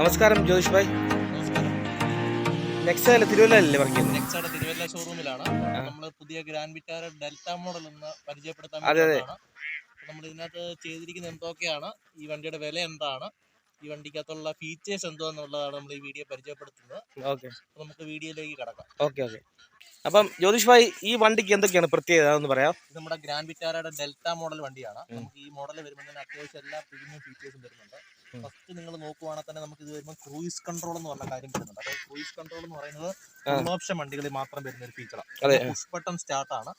നമസ്കാരം ജ്യോതിഷ് ഭായ്. നെക്സ്റ്റ് അല്ല തിരുവല്ലല്ലേ പറയുന്നത് നെക്സാടെ തിരുവല്ല ഷോറൂമിലാണ് നമ്മൾ പുതിയ ഗ്രാൻഡ് വിറ്റാര ഡെൽറ്റ മോഡൽ എന്ന് പരിചയപ്പെടുത്താൻ അതെ, അതെ. നമ്മൾ ഇതിനകത്ത് ചെയ്തിരിക്കുന്ന എന്തൊക്കെയാണ്? ഈ വണ്ടിയുടെ വില എന്താണ്? ഈ വണ്ടിക്കകത്തുള്ള ഫീച്ചേഴ്സ് എന്തോന്നുള്ളതാണ് നമ്മൾ ഈ വീഡിയോ പരിചയപ്പെടുത്തുന്നത്. ഓക്കെ നമുക്ക് വീഡിയോയിലേക്ക് കടക്കാം. ഓക്കെ ഓക്കെ അപ്പം ജ്യോതിഷ് ഭായ് ഈ വണ്ടിക്ക് എന്തൊക്കെയാണ് പ്രത്യേകത എന്ന് പറയാം ഇത് നമ്മുടെ ഗ്രാൻഡ് വിറ്റാരയുടെ ഡെൽറ്റ മോഡൽ വണ്ടിയാണ്. നമുക്ക് ഈ മോഡൽ വരുമ്പോൾ തന്നെ അത്യാവശ്യം എല്ലാ പ്രീമിയം ഫീച്ചേഴ്സും വരുന്നുണ്ട്. ഫസ്റ്റ് നിങ്ങൾ നോക്കുവാണെങ്കിൽ തന്നെ നമുക്ക് ഇത് വരുമ്പോൾ ക്രൂയിസ് കൺട്രോൾ എന്ന് പറഞ്ഞ കാര്യം വരുന്നുണ്ട്. അതായത് ക്രൂയിസ് കൺട്രോൾ എന്ന് പറയുന്നത് ഫുൾ ഓപ്ഷൻ വണ്ടികളിൽ മാത്രം വരുന്ന ഒരു ഫീച്ചറാണ് അതെ. പുഷ് ബട്ടൺ സ്റ്റാർട്ട് ആണ്.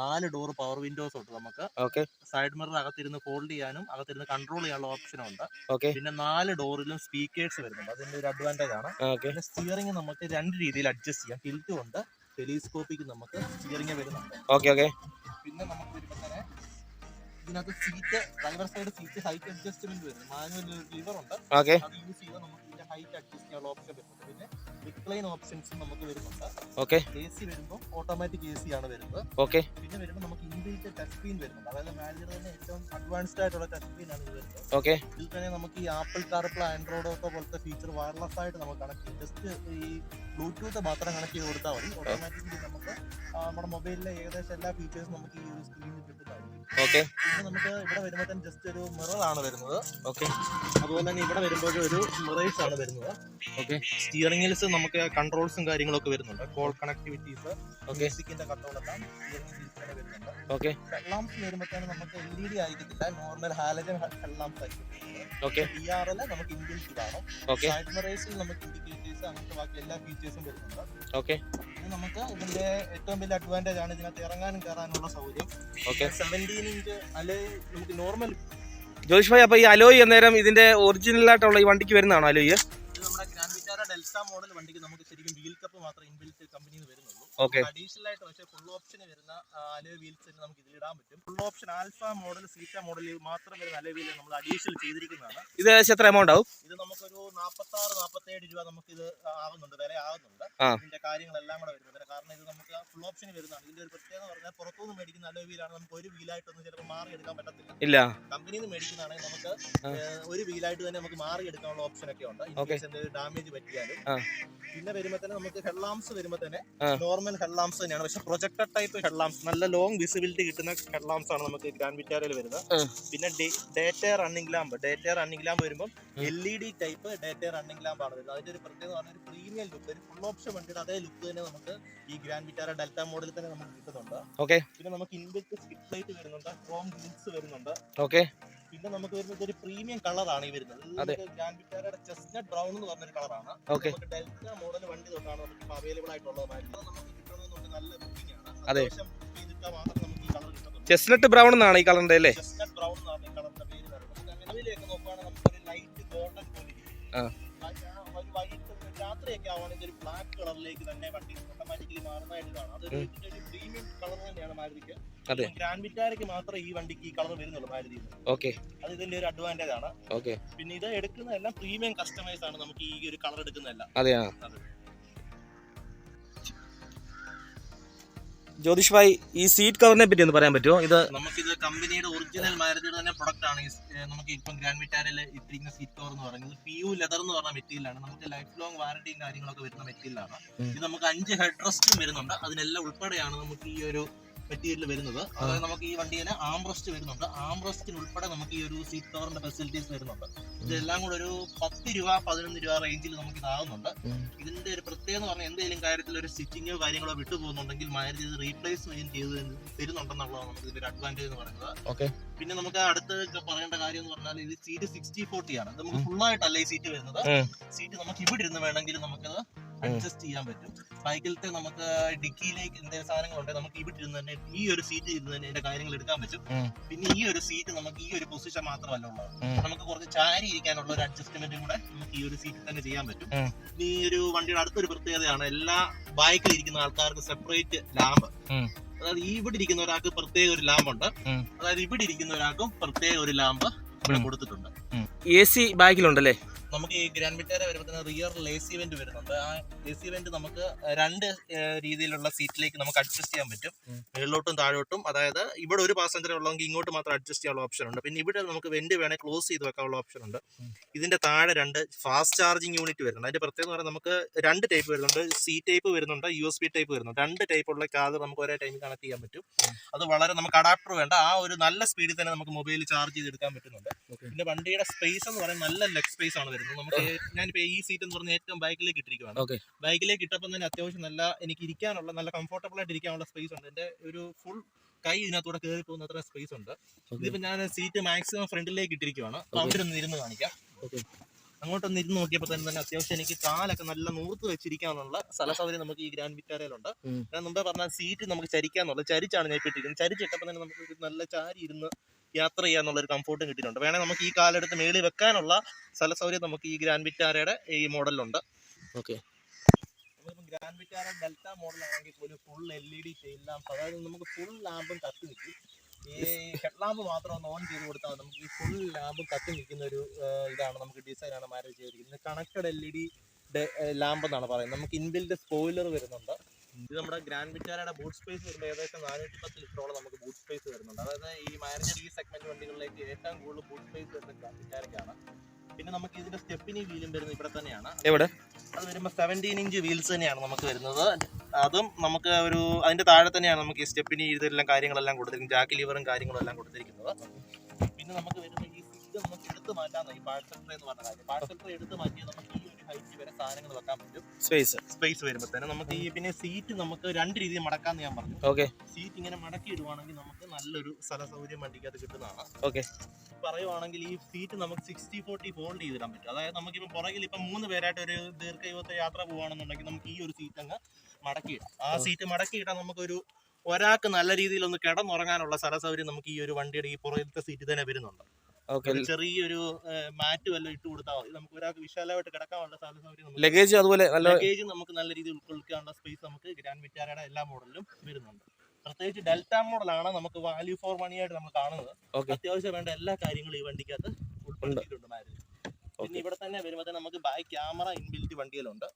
നാല് ഡോർ പവർ വിൻഡോസ് ഉണ്ട് നമുക്ക്. ഓക്കെ. സൈഡ് മിറർ അകത്തിരുന്ന് ഫോൾഡ് ചെയ്യാനും അകത്തിരുന്ന് കൺട്രോൾ ചെയ്യാനുള്ള ഓപ്ഷനും ഉണ്ട്. ഓക്കെ. പിന്നെ നാല് ഡോറിലും സ്പീക്കേഴ്സ് വരുന്നുണ്ട്. അതിന്റെ ഒരു അഡ്വാന്റേജ് ആണ്. പിന്നെ സ്റ്റിയറിംഗ് നമുക്ക് രണ്ട് രീതിയിൽ അഡ്ജസ്റ്റ് ചെയ്യാം. ടിൽറ്റും ഉണ്ട്. ടെലിസ്കോപ്പിക്ക് നമുക്ക് സ്റ്റിയറിംഗ് വരുന്നുണ്ട്. Okay okay. പിന്നെ നമുക്ക് വരുമ്പോൾ തന്നെ ഇതിനകത്ത് seat driver side seat height adjustment വരുന്നത് മാനുവൽ ലിവർ ഉണ്ട്. ഓക്കെ അത് യൂസ് ചെയ്താൽ നമുക്ക് ഹൈറ്റ് അഡ്ജസ്റ്റ് ചെയ്യാനുള്ള ഓപ്ഷൻ വരുന്നുണ്ട് പിന്നെ റിക്ലൈൻ ഓപ്ഷൻസ് നമുക്ക് വരുന്നുണ്ട്. ഓക്കെ എ സി വരുമ്പോൾ ഓട്ടോമാറ്റിക് എ സി ആണ് വരുന്നത്. ഓക്കെ പിന്നെ വരുമ്പോൾ നമുക്ക് ഇൻബിൽറ്റ് ടച്ച് സ്ക്രീൻ വരുന്നുണ്ട്. അതായത് മാനേജർ തന്നെ ഏറ്റവും അഡ്വാൻസ്ഡ് ആയിട്ടുള്ള ടച്ച് സ്ക്രീൻ ആണ് ഇത് വരുന്നത്. ഓക്കെ ഇതിൽ തന്നെ നമുക്ക് ഈ ആപ്പിൾ കാർപ്ല ആൻഡ്രോയിഡ് ഒക്കെ പോലത്തെ ഫീച്ചർ വയർലെസ് ആയിട്ട് നമുക്ക് കണക്ട് ചെയ്യും. ജസ്റ്റ് ഈ ബ്ലൂടൂത്ത് മാത്രം കണക്ട് ചെയ്ത് കൊടുത്താൽ മതി. ഓട്ടോമാറ്റിക്കലി നമുക്ക് നമ്മുടെ മൊബൈലിലെ ഏകദേശം എല്ലാ ഫീച്ചേഴ്സും നമുക്ക് ഈ ഒരു സ്ക്രീനിൽ കിട്ടുന്നതായിരിക്കും. ഓക്കെ പിന്നെ നമുക്ക് ഇവിടെ വരുമ്പോൾ തന്നെ ജസ്റ്റ് ഒരു മിറർ ആണ് വരുന്നത്. ഓക്കെ അതുപോലെ തന്നെ ഇവിടെ വരുമ്പോൾ ഒരു മിറേഴ്സ് ആണ് വരുന്നത്. ഓക്കെ. സ്റ്റിയറിംഗിൽസ് നമുക്ക് കൺട്രോൾസും കാര്യങ്ങളൊക്കെ വരുന്നുണ്ട്. Call connectivities okay. മ്യൂസിക്കിന്റെ സ്റ്റിയറിംഗിൽ വരുന്നുണ്ട്. ഓക്കെ. ഹെഡ്ലാംസ് വരുമ്പോഴത്തേനും നമുക്ക് എൽ ഇ ഡി ആയിരിക്കത്തില്ല നോർമൽ ഹാലജൻ ഹെഡ്ലാംസ് ആയിരിക്കും. ഓക്കെ. ഡി ആർ എൽ നമുക്ക് ഇൻബിൽറ്റ് കാണും. ഓക്കെ. നമുക്ക് ഇൻഡിക്കേറ്റേഴ്സ് അങ്ങനത്തെ ബാക്കി എല്ലാ ഫീച്ചേഴ്സും വരുന്നുണ്ട്. ഓക്കെ. നമുക്ക് ഇതിന്റെ ഏറ്റവും വലിയ അഡ്വാന്റേജ് ആണ് ഇതിനകത്ത് ഇറങ്ങാനും കയറാനുള്ള സൗകര്യം. ഓക്കെ. സെവന്റീൻ ഇഞ്ച് അല്ലെ നമുക്ക് നോർമൽ ജ്യോതിഷ് ഭായ് അപ്പോൾ ഈ അലോയ് അന്നേരം ഇതിന്റെ ഒറിജിനൽ ആയിട്ടുള്ള ഈ വണ്ടിക്ക് വരുന്നതാണോ അലോയ്? ഡെൽറ്റ മോഡൽ വണ്ടിക്ക് നമുക്ക് ശരിക്കും വീൽ കപ്പ് മാത്രം ഇൻബിൽറ്റ് കമ്പനിയിൽ നിന്ന് ഓക്കെ അഡീഷണൽ ആയിട്ട് പക്ഷേ ഫുൾ ഓപ്ഷൻ വരുന്ന അലോ വീൽസ് നമുക്ക് ഇതിൽ ഇടാൻ പറ്റും. Full option alpha model zeta model മാത്രം വരുന്ന അലോ വീൽ നമ്മൾ അഡീഷണൽ ചെയ്തിരിക്കുന്നതാണ്. ഇത് ഏകദേശം എത്ര എമൗണ്ട് ആവും? ഇത് നമുക്കൊരു നാൽപ്പത്തി ആറ് നാൽപ്പത്തി ഏഴ് രൂപ നമുക്ക് ഇത് ആവുന്നുണ്ട് വില ആവുന്നുണ്ട്. ഇതിന്റെ കാര്യങ്ങളെല്ലാം കൂടെ വരുന്നത് കാരണം ഇത് നമുക്ക് ഫുൾ ഓപ്ഷൻ വരുന്നതാണ്. ഇതിന്റെ ഒരു പ്രത്യേകത പറഞ്ഞാൽ പുറത്തുനിന്ന് മേടിക്കുന്ന അലോ വീലാണ് നമുക്ക് ഒരു വീലായിട്ടൊന്നും ചിലപ്പോൾ മാറി എടുക്കാൻ പറ്റത്തില്ല. ഇല്ല. കമ്പനിയിൽ നിന്ന് മേടിക്കുന്നതാണെങ്കിൽ നമുക്ക് ഒരു വീലായിട്ട് തന്നെ നമുക്ക് മാറി എടുക്കാനുള്ള ഓപ്ഷൻ ഒക്കെ ഉണ്ട്. ഡാമേജ് പറ്റിയാലും. പിന്നെ വരുമ്പോൾ തന്നെ നമുക്ക് ഹെഡ്ലാംസ് വരുമ്പോൾ തന്നെ ആ. നോർമൽ ഹെഡ്ലാംസ് തന്നെയാണ്. പക്ഷെ പ്രൊജക്ടർ ടൈപ്പ് ഹെഡ്ലാംസ് നല്ല ലോങ് വിസിബിലിറ്റി കിട്ടുന്ന ഹെഡ്ലാംസ് ആണ് നമുക്ക് ഗ്രാൻഡ് വിറ്റാരയിൽ വരുന്നത്. പിന്നെ daytime running lamp daytime running lamp വരുമ്പോൾ L E D type daytime running lamp ആണ് വരുന്നത്. അതിന്റെ ഒരു പ്രത്യേകത പറഞ്ഞാൽ ഒരു പ്രീമിയം ലുക്ക് ഒരു ഫുൾ ഓപ്ഷൻ വണ്ടിയുടെ അതേ ലുക്ക് തന്നെ നമുക്ക് ഈ ഗ്രാൻഡ് വിറ്റാര ഡെൽറ്റ മോഡലിൽ തന്നെ നമുക്ക് കിട്ടുന്നുണ്ട്. ഓക്കെ പിന്നെ നമുക്ക് ഇൻബിൽറ്റ് സ്കിറ്റ് ലൈറ്റ് വരുന്നുണ്ട് ക്രോം ഗ്രിൽസ് വരുന്നുണ്ട്. പിന്നെ നമുക്ക് വരുന്നത് ഒരു പ്രീമിയം കളറാണ് ഈ വരുന്നത്. ഗ്രാൻഡ് വിറ്റാരയുടെ ചെസ്റ്റ്നട്ട് ബ്രൗൺ എന്ന് പറഞ്ഞൊരു കളറാണ് ഓക്കെ നമുക്ക് ഡെൽറ്റ മോഡൽ വണ്ടി തൊട്ടാണ് നമുക്ക് അവൈലബിൾ ആയിട്ടുള്ളത്. നമുക്ക് കിട്ടണമെന്നുണ്ട് നല്ല ബുക്കിംഗ് ആണ്. അതെ. അത്യാവശ്യം ചെയ്തിട്ടാൽ മാത്രം നമുക്ക് ഈ കളർ കിട്ടുന്നുള്ളൂ ചെസ്നട്ട് ബ്രൗൺ എന്നാണ് ഈ കളറിന്റെ അല്ലേ? ചെസ്റ്റ്നട്ട് ബ്രൗൺ എന്നാണ് ഈ കളറിന്റെ പേര് നമുക്ക് അങ്ങനെയൊക്കെ നോക്കുകയാണെങ്കിൽ നമുക്ക് ഒരു ലൈറ്റ് ഗോൾഡൻ പോലെ ആ. ഒരു വൈകിട്ട് രാത്രിയൊക്കെ ആവുകയാണെങ്കിൽ ഒരു ബ്ലാക്ക് കളറിലേക്ക് തന്നെ വണ്ടി ഓട്ടോമാറ്റിക്കലി മാറുന്നതായിട്ട് കാണാം അതൊരു ഒരു പ്രീമിയം കളർ തന്നെയാണ് മാരുതിക്ക്. അതെ. ഗ്രാൻഡ് വിറ്റാരയ്ക്ക് മാത്രമേ ഈ വണ്ടിക്ക് ഈ കളർ വരുന്നുള്ളൂ മാരുതി. ഓക്കെ. അത് ഇതിന്റെ ഒരു അഡ്വാന്റേജ് ആണ്. ഓക്കെ. പിന്നെ ഇത് എടുക്കുന്നതെല്ലാം പ്രീമിയം കസ്റ്റമൈസ് ആണ്. നമുക്ക് ഈ ഒരു കളർ എടുക്കുന്നതെല്ലാം. അതെയാ? ജ്യോതിഷ് ഭായ് ഈ സീറ്റ് കവറിനെ പറ്റി ഒന്ന് പറയാൻ പറ്റുമോ? ഇത് നമുക്കിത് കമ്പനിയുടെ ഒറിജിനൽ മാരുതിയുടെ തന്നെ പ്രൊഡക്റ്റ് ആണ്. നമുക്ക് ഇപ്പം ഗ്രാൻഡ് വിറ്റാരിൽ ഇട്ടിരിക്കുന്ന സീറ്റ് കവർ എന്ന് പറയുന്നത് പി യു ലെതർ എന്ന് പറഞ്ഞ മെറ്റീരിയലാണ് നമുക്ക് ലൈഫ് ലോങ് വാറണ്ടിയും കാര്യങ്ങളൊക്കെ വരുന്ന മെറ്റീരിയലാണ് ഇത് നമുക്ക് അഞ്ച് ഹെഡ് റെസ്റ്റും വരുന്നുണ്ട്. അതിനെല്ലാം ഉൾപ്പെടെയാണ് നമുക്ക് ഈ ഒരു മെറ്റീരിയൽ വരുന്നത്. അതായത് നമുക്ക് ഈ വണ്ടിയിൽ ആംബ്രസ്റ്റ് വരുന്നുണ്ട്. ആം റെസ്റ്റിന് ഉൾപ്പെടെ നമുക്ക് ഈ ഒരു സീറ്റ് കവറിന്റെ ഫെസിലിറ്റീസ് വരുന്നുണ്ട്. ഇതെല്ലാം കൂടെ ഒരു പത്ത് രൂപ പതിനൊന്ന് രൂപ റേഞ്ചിൽ നമുക്ക് ഇതാകുന്നുണ്ട് ഇതിന്റെ ഒരു പ്രത്യേകത എന്ന് പറഞ്ഞാൽ എന്തെങ്കിലും കാര്യത്തിൽ ഒരു സ്റ്റിച്ചിങ്ങോ കാര്യങ്ങളോ വിട്ടുപോകുന്നുണ്ടെങ്കിൽ മാരുതി ഇത് റീപ്ലേസ് ചെയ്ത് തരുന്നുണ്ടെന്നുള്ളതാണ് നമുക്ക് ഇതിന്റെ അഡ്വാന്റേജ് എന്ന് പറയുന്നത്. പിന്നെ നമുക്ക് അടുത്ത പറയേണ്ട കാര്യം എന്ന് പറഞ്ഞാൽ ഇത് സീറ്റ് സിക്സ്റ്റി ഫോർട്ടി ആണ്. നമുക്ക് ഫുൾ ആയിട്ടല്ല ഈ സീറ്റ് വരുന്നത്. സീറ്റ് നമുക്ക് ഇവിടെ ഇരുന്ന് വേണമെങ്കിൽ നമുക്കത് അഡ്ജസ്റ്റ് ചെയ്യാൻ പറ്റും. ബൈക്കിലത്തെ നമുക്ക് ഡിക്കിയിലേക്ക് എന്തെങ്കിലും സാധനങ്ങളുണ്ടെങ്കിൽ നമുക്ക് ഇവിടെ ഇരുന്ന് തന്നെ ഈ ഒരു സീറ്റ് ഇരുന്ന് തന്നെ ഇതിന്റെ കാര്യങ്ങൾ എടുക്കാൻ പറ്റും. പിന്നെ ഈ ഒരു സീറ്റ് നമുക്ക് ഈ ഒരു പൊസിഷൻ മാത്രമല്ല ഉള്ളത്. നമുക്ക് കുറച്ച് ചാരി ഇരിക്കാനുള്ള ഒരു അഡ്ജസ്റ്റ്മെന്റും കൂടെ നമുക്ക് ഈ ഒരു സീറ്റിൽ തന്നെ ചെയ്യാൻ പറ്റും. ഈ ഒരു വണ്ടിയുടെ അടുത്തൊരു പ്രത്യേകതയാണ് എല്ലാ ബൈക്കിൽ ഇരിക്കുന്ന ആൾക്കാർക്ക് സെപ്പറേറ്റ് ലാമ്പ് അതായത് ഇവിടെ ഇരിക്കുന്ന ഒരാൾക്ക് പ്രത്യേക ഒരു ലാമ്പ് ഉണ്ട്. അതായത് ഇവിടെ ഇരിക്കുന്ന ഒരാൾക്കും പ്രത്യേക ഒരു ലാമ്പ് ഇവിടെ കൊടുത്തിട്ടുണ്ട്. എ സി ബാഗിലുണ്ടല്ലേ നമുക്ക് ഈ ഗ്രാൻഡ് വിറ്റാര വരുമ്പോൾ റിയർ ലേസി ഇവന്റ് വരുന്നുണ്ട്. ആ ലേസി ഇവന്റ് നമുക്ക് രണ്ട് രീതിയിലുള്ള സീറ്റിലേക്ക് നമുക്ക് അഡ്ജസ്റ്റ് ചെയ്യാൻ പറ്റും. മുകളിലോട്ടും താഴോട്ടും. അതായത് ഇവിടെ ഒരു പാസഞ്ചർ ഉള്ളതെങ്കിൽ ഇങ്ങോട്ട് മാത്രം അഡ്ജസ്റ്റ് ചെയ്യാനുള്ള ഓപ്ഷൻ ഉണ്ട്. പിന്നെ ഇവിടെ നമുക്ക് വെന്റ് വേണേൽ ക്ലോസ് ചെയ്ത് വെക്കാനുള്ള ഓപ്ഷൻ ഉണ്ട്. ഇതിന്റെ താഴെ രണ്ട് ഫാസ്റ്റ് ചാർജിങ് യൂണിറ്റ് വരുന്നുണ്ട്. അതിന്റെ പ്രത്യേകത പറഞ്ഞാൽ നമുക്ക് രണ്ട് ടൈപ്പ് വരുന്നുണ്ട്. സി ടൈപ്പ് വരുന്നുണ്ട് യു എസ് ബി ടൈപ്പ് വരുന്നുണ്ട്. രണ്ട് ടൈപ്പ് ഉള്ള ചാർജർ നമുക്ക് ഒരേ ടൈമിൽ കണക്ട് ചെയ്യാൻ പറ്റും. അത് വളരെ നമുക്ക് അഡാപ്റ്റർ വേണ്ട. ആ ഒരു നല്ല സ്പീഡിൽ തന്നെ നമുക്ക് മൊബൈൽ ചാർജ് ചെയ്തെടുക്കാൻ പറ്റുന്നുണ്ട്. Okay. പിന്നെ വണ്ടിയുടെ സ്പേസ് എന്ന് പറയുന്നത് നല്ല ലെഗ് സ്പേസ് ആണ് വരുന്നത്. നമുക്ക് ഞാനിപ്പോ ഈ സീറ്റ് എന്ന് പറഞ്ഞ ഏറ്റവും ബൈക്കിലേക്ക് ഇട്ടിരിക്കുകയാണ് ബൈക്കിലേക്ക് ഇട്ടപ്പോൾ തന്നെ അത്യാവശ്യം നല്ല എനിക്ക് ഇരിക്കാനുള്ള നല്ല കംഫർട്ടബിൾ ആയിട്ട് ഇരിക്കാനുള്ള സ്പേസ് ഉണ്ട്. എന്റെ ഒരു ഫുൾ കൈ ഇതിനകത്തൂടെ കയറി പോകുന്ന അത്ര സ്പേസ് ഉണ്ട് ഇതിപ്പോ ഞാൻ സീറ്റ് മാക്സിമം ഫ്രണ്ടിലേക്ക് ഇട്ടിരിക്കുവാണ്. അപ്പൊ അവിടെ ഒന്ന് ഇരുന്ന് കാണിക്കാം. അങ്ങോട്ടൊന്ന് ഇരുന്ന് നോക്കിയപ്പോൾ തന്നെ തന്നെ അത്യാവശ്യം എനിക്ക് കാലൊക്കെ നല്ല നൂർത്ത് വെച്ചിരിക്കാനുള്ള സ്ഥല സൗകര്യം നമുക്ക് ഈ ഗ്രാൻഡ് വിറ്റാരയിലുണ്ട്. ഞാൻ മുമ്പേ പറഞ്ഞ സീറ്റ് നമുക്ക് ചരിക്കാന്നുള്ളത് ചരിച്ചാണ് ഞാൻ ഇപ്പൊ ഇട്ടിരിക്കുന്നത്. ചരിച്ചിട്ടപ്പോൾ തന്നെ നമുക്ക് നല്ല ചാരി ഇരുന്ന് യാത്ര ചെയ്യാന്നുള്ള ഒരു കംഫോർട്ടും കിട്ടിയിട്ടുണ്ട്. വേണേൽ നമുക്ക് ഈ കാലെടുത്ത് മേളിൽ വെക്കാനുള്ള സ്ഥല സൗകര്യം നമുക്ക് ഈ ഗ്രാൻഡ് വിറ്റാരയുടെ ഈ മോഡലിലുണ്ട് okay Grand Vitara Delta model ആണെങ്കിൽ പോലും full L E D tail lamp അതായത് നമുക്ക് ഫുൾ ലാമ്പും കത്തി നിൽക്കും. ഈ ഹെഡ് ലാമ്പ് മാത്രം ഒന്ന് ഓൺ ചെയ്ത് കൊടുത്താൽ നമുക്ക് ഈ ഫുൾ ലാമ്പും കത്തി നിൽക്കുന്ന ഒരു ഇതാണ് നമുക്ക് ഡിസൈനാണ് മാരേജ് ചെയ്തിരിക്കുന്നത്. Connected L E D lamp എന്നാണ് പറയുന്നത്. നമുക്ക് ഇൻബിൽഡ് സ്പോയിലർ വരുന്നുണ്ട്. ഇത് നമ്മുടെ ഗ്രാൻഡ് വിറ്റാരയുടെ ബൂട്ട് സ്പേസ് വരുമ്പോൾ ഏകദേശം നാനൂറ്റി പത്ത് ലിറ്ററോളം നമുക്ക് ബൂട്ട് സ്പേസ് വരുന്നുണ്ട്. അതായത് ഈ മാരേജ് ഈ സെഗ്മെന്റ് വണ്ടികളിലേക്ക് ഏറ്റവും കൂടുതൽ ബൂട്ട് സ്പേസ് വരുന്ന ഗ്രാൻഡ് വിറ്റാരയ്ക്കാണ് പിന്നെ നമുക്ക് ഇതിന്റെ സ്റ്റെപ്പിനി വീലും വരുന്നത് ഇവിടെ തന്നെയാണ്. എവിടെ? അത് വരുമ്പോൾ സെവന്റീൻ ഇഞ്ച് വീൽസ് തന്നെയാണ് നമുക്ക് വരുന്നത്. അതും നമുക്ക് ഒരു അതിന്റെ താഴെ തന്നെയാണ് നമുക്ക് ഈ സ്റ്റെപ്പിനി ഇതെല്ലാം കാര്യങ്ങളെല്ലാം കൊടുത്തിരിക്കുന്നത്. ജാക്ക് ലിവറും കാര്യങ്ങളും എല്ലാം കൊടുത്തിരിക്കുന്നത്. പിന്നെ നമുക്ക് വരുന്ന ഈ സീറ്റ് നമുക്ക് എടുത്ത് മാറ്റാൻ ഈ പാഴ്സൽ ട്രേ എന്ന് പറഞ്ഞ കാര്യം. പാഴ്സൽ ട്രേ എടുത്ത് മാറ്റിയാൽ നമുക്ക് ഹൈറ്റ് വരെ സാധനങ്ങൾ വെക്കാൻ പറ്റും. സ്പേസ് സ്പേസ് വരുമ്പോഴത്തേനും നമുക്ക് ഈ പിന്നെ സീറ്റ് നമുക്ക് രണ്ട് രീതിയിൽ മടക്കാന്ന് ഞാൻ പറഞ്ഞു. ഓക്കെ സീറ്റ് ഇങ്ങനെ മടക്കി ഇടുവാണെങ്കിൽ നമുക്ക് നല്ലൊരു സ്ഥല സൗകര്യം വണ്ടിക്കകത്ത് കിട്ടുന്നതാണ്. ഓക്കെ പറയുവാണെങ്കിൽ ഈ സീറ്റ് നമുക്ക് സിക്സ്റ്റി ഫോർട്ടി ഫോൾഡ് ചെയ്തിടാൻ പറ്റും. അതായത് നമുക്കിപ്പോൾ പുറകിൽ ഇപ്പം മൂന്ന് പേരായിട്ട് ഒരു ദീർഘയുവത്തെ യാത്ര പോവുകയാണെന്നുണ്ടെങ്കിൽ നമുക്ക് ഈ ഒരു സീറ്റ് അങ്ങ് മടക്കിയിടാം ആ സീറ്റ് മടക്കിയിട്ടാൽ നമുക്കൊരു ഒരാൾക്ക് നല്ല രീതിയിൽ ഒന്ന് കിടന്നുറങ്ങാനുള്ള സ്ഥല സൗകര്യം നമുക്ക് ഈ ഒരു വണ്ടിയുടെ ഈ പുറകിലത്തെ സീറ്റ് തന്നെ വരുന്നുണ്ട്. ചെറിയൊരു മാറ്റ് വല്ലതും ഇട്ട് കൊടുത്താൽ മതി. നമുക്ക് ഒരാൾക്ക് വിശാലമായിട്ട് കിടക്കാനുള്ള സാധ്യത സൗകര്യം ലഗേജ് അതുപോലെ ലഗേജ് നമുക്ക് നല്ല രീതിയിൽ ഉൾക്കൊള്ളിക്കാനുള്ള സ്പേസ് നമുക്ക് ഗ്രാൻഡ് വിറ്റാരയുടെ എല്ലാ മോഡലിലും വരുന്നുണ്ട്. പ്രത്യേകിച്ച് ഡെൽറ്റ മോഡലാണ് നമുക്ക് വാല്യൂ ഫോർ മണി ആയിട്ട് നമ്മൾ കാണുന്നത്. അത്യാവശ്യം വേണ്ട എല്ലാ കാര്യങ്ങളും ഈ വണ്ടിക്കകത്ത് ഉൾപ്പെടുത്തിയിട്ടുണ്ട് മാരുതി. പിന്നെ ഇവിടെ തന്നെ വരുമ്പോൾ നമുക്ക് ബാക്ക് ക്യാമറ ഇൻബിൽറ്റ് വണ്ടിയിലുണ്ട്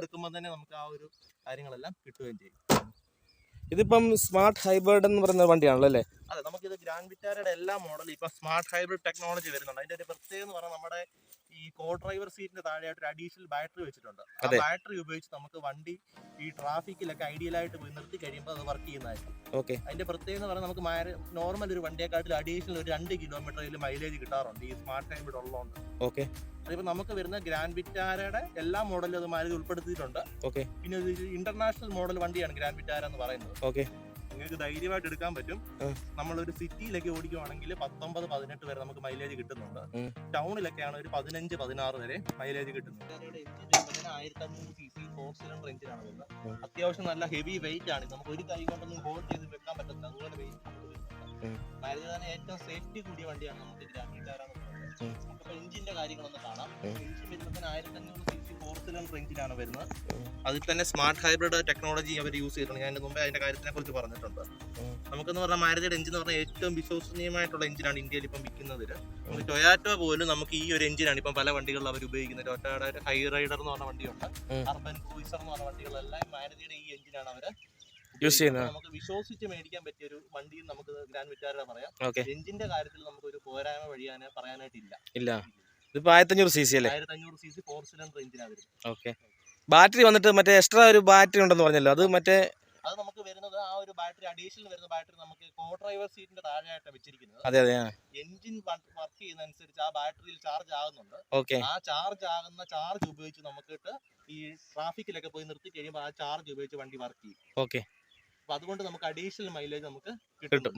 എടുക്കുമ്പോൾ തന്നെ നമുക്ക് ആ ഒരു കാര്യങ്ങളെല്ലാം കിട്ടുകയും ചെയ്യും. ഇതിപ്പം സ്മാർട്ട് ഹൈബ്രിഡ് എന്ന് പറയുന്ന വണ്ടിയാണല്ലോ അല്ലേ? അതെ നമുക്കിത് ഗ്രാൻഡ് വിറ്റാരയുടെ എല്ലാ മോഡലും ഇപ്പൊ സ്മാർട്ട് ഹൈബ്രിഡ് ടെക്നോളജി വരുന്നുണ്ട്. അതിന്റെ ഒരു പ്രത്യേകത എന്ന് പറഞ്ഞാൽ നമ്മുടെ ഈ കോ ഡ്രൈവർ സീറ്റിന്റെ താഴെയായിട്ട് ഒരു അഡീഷണൽ ബാറ്ററി വെച്ചിട്ടുണ്ട്. ആ ബാറ്ററി ഉപയോഗിച്ച് നമുക്ക് വണ്ടി ഈ ട്രാഫിക്കിലൊക്കെ ഐഡിയൽ ആയിട്ട് പോയി നിർത്തി കഴിയുമ്പോൾ അത് വർക്ക് ചെയ്യുന്നതായിരിക്കും. ഓക്കെ അതിന്റെ പ്രത്യേകത എന്ന് പറഞ്ഞാൽ നമുക്ക് നോർമൽ ഒരു വണ്ടിയെക്കാട്ടിൽ അഡീഷണൽ ഒരു രണ്ട് കിലോമീറ്ററിൽ മൈലേജ് കിട്ടാറുണ്ട്. ഈ സ്മാർട്ട് ഹൈബ്രിഡ് ഉള്ളതുകൊണ്ട്. ഓക്കെ അതിപ്പോ നമുക്ക് വരുന്ന ഗ്രാൻഡ് വിറ്റാരയുടെ എല്ലാ മോഡലും അത് മാരുതി ഉൾപ്പെടുത്തിയിട്ടുണ്ട്. ഓക്കെ പിന്നെ ഇന്റർനാഷണൽ മോഡൽ വണ്ടിയാണ് ഗ്രാൻഡ് വിറ്റാര എന്ന് പറയുന്നത്. ഓക്കെ നിങ്ങൾക്ക് ധൈര്യമായിട്ട് എടുക്കാൻ പറ്റും. നമ്മളൊരു സിറ്റിയിലേക്ക് ഓടിക്കുവാണെങ്കിൽ പത്തൊമ്പത് പതിനെട്ട് വരെ നമുക്ക് മൈലേജ് കിട്ടുന്നുണ്ട്. ടൗണിലൊക്കെയാണ് ഒരു പതിനഞ്ച് പതിനാറ് വരെ മൈലേജ് കിട്ടുന്നുണ്ട് ആയിരത്തി അഞ്ഞൂറ് സി സി ഫോർ സിലിണ്ടർ എഞ്ചിനാണ് വരുന്നത്. അത്യാവശ്യം നല്ല ഹെവി വെയിറ്റ് ആണ്. നമുക്ക് ഒരു കൈ കൊണ്ടൊന്നും ഹോൾഡ് ചെയ്ത് വെക്കാൻ പറ്റുന്ന അതുപോലെ വെയിറ്റ് തന്നെ ഏറ്റവും സേഫ്റ്റി കൂടിയ വണ്ടിയാണ് നമുക്ക് ഇതിൽ അംഗീകാരം. നമുക്കിപ്പോൾ എഞ്ചിന്റെ കാര്യങ്ങളൊന്ന് കാണാം. എഞ്ചിൻ വരുന്നതിന് ആയിരത്തി അഞ്ഞൂറ് സി ഫോർ സിലിണ്ടർ വരുന്നത്. അതിൽ തന്നെ സ്മാർട്ട് ഹൈബ്രിഡ് ടെക്നോളജി അവർ യൂസ് ചെയ്തിട്ടുണ്ട്. ഞാൻ ഇതിന് മുമ്പേ അതിന്റെ കാര്യത്തിനെ കുറിച്ച് പറഞ്ഞിട്ടുണ്ട്. നമുക്കെന്ന് പറഞ്ഞാൽ മാരുതിയുടെ എഞ്ചിൻ എന്ന് പറഞ്ഞാൽ ഏറ്റവും വിശ്വസനീയമായിട്ടുള്ള എഞ്ചിനാണ് ഇന്ത്യയിൽ ഇപ്പം വിൽക്കുന്നതിൽ നമുക്ക് ടൊയാറ്റോ പോലും നമുക്ക് ഈ ഒരു എഞ്ചിനാണ് ഇപ്പം പല വണ്ടികളിൽ അവർ ഉപയോഗിക്കുന്നത്. ടൊയാറ്റോയുടെ ഹൈ റൈഡർ എന്ന് പറഞ്ഞ വണ്ടിയുണ്ട്. അർബൻ ക്രൂസർ എന്ന് പറഞ്ഞ വണ്ടികളെല്ലാം മാരുതിയുടെ ഈ എഞ്ചിനാണ് അവർ യൂസ് ചെയ്യുന്നത്. നമുക്ക് വിശ്വസിച്ച് മേടിക്കാൻ പറ്റിയ ഒരു വണ്ടിയും നമുക്ക് ഗ്രാൻഡ് വിറ്റാര പറയാം. എഞ്ചിന്റെ കാര്യത്തിൽ നമുക്ക് ഒരു പോരായ്മ വഴിയാൻ പറയാനായിട്ടില്ല. ഇല്ല. ഇതിപ്പോ ആയിരത്തഞ്ഞൂറ് സി സി അല്ലേ സി സി ഫോർ സിലിണ്ടർ എഞ്ചിനാണ് വരുന്നത്. ഓക്കെ. ബാറ്ററി വന്നിട്ട് മറ്റേ എക്സ്ട്രാ ഒരു ബാറ്ററി ഉണ്ടെന്ന് പറഞ്ഞല്ലോ. അത് മറ്റേ അത് നമുക്ക് വരുന്നത് ആ ഒരു ബാറ്ററി അഡീഷണൽ വരുന്ന ബാറ്ററി നമുക്ക് കോ ഡ്രൈവർ സീറ്റിന്റെ താഴെയായിട്ടാണ് വെച്ചിരിക്കുന്നത്. അതെ അതെ എഞ്ചിൻ വർക്ക് ചെയ്യുന്നതനുസരിച്ച് ആ ബാറ്ററിയിൽ ചാർജ് ആകുന്നുണ്ട്. ഓക്കെ. ആ ചാർജ് ആകുന്ന ചാർജ് ഉപയോഗിച്ച് നമുക്കിട്ട് ഈ ട്രാഫിക്കിലൊക്കെ പോയി നിർത്തി കഴിയുമ്പോൾ ആ ചാർജ് ഉപയോഗിച്ച് വണ്ടി വർക്ക് ചെയ്യും. ഓക്കെ. അപ്പൊ അതുകൊണ്ട് നമുക്ക് അഡീഷണൽ മൈലേജ് നമുക്ക് കിട്ടും. കിട്ടും